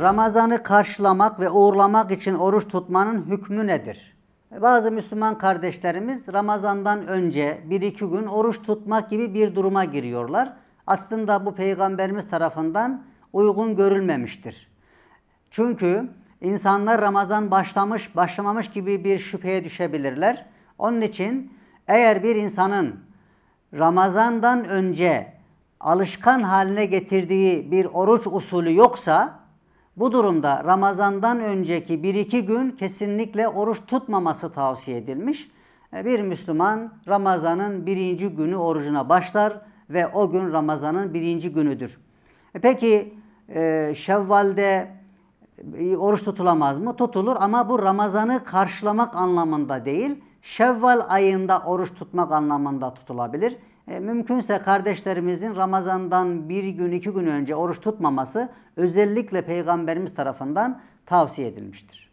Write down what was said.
Ramazan'ı karşılamak ve uğurlamak için oruç tutmanın hükmü nedir? Bazı Müslüman kardeşlerimiz Ramazan'dan önce bir iki gün oruç tutmak gibi bir duruma giriyorlar. Aslında bu Peygamberimiz tarafından uygun görülmemiştir. Çünkü insanlar Ramazan başlamış, başlamamış gibi bir şüpheye düşebilirler. Onun için eğer bir insanın Ramazan'dan önce alışkan haline getirdiği bir oruç usulü yoksa bu durumda Ramazan'dan önceki bir iki gün kesinlikle oruç tutmaması tavsiye edilmiş. E, Bir Müslüman Ramazan'ın birinci günü orucuna başlar ve o gün Ramazan'ın birinci günüdür. E Peki e, Şevval'de oruç tutulamaz mı? Tutulur ama bu Ramazan'ı karşılamak anlamında değil, Şevval ayında oruç tutmak anlamında tutulabilir. E, mümkünse kardeşlerimizin Ramazan'dan bir gün iki gün önce oruç tutmaması özellikle Peygamberimiz tarafından tavsiye edilmiştir.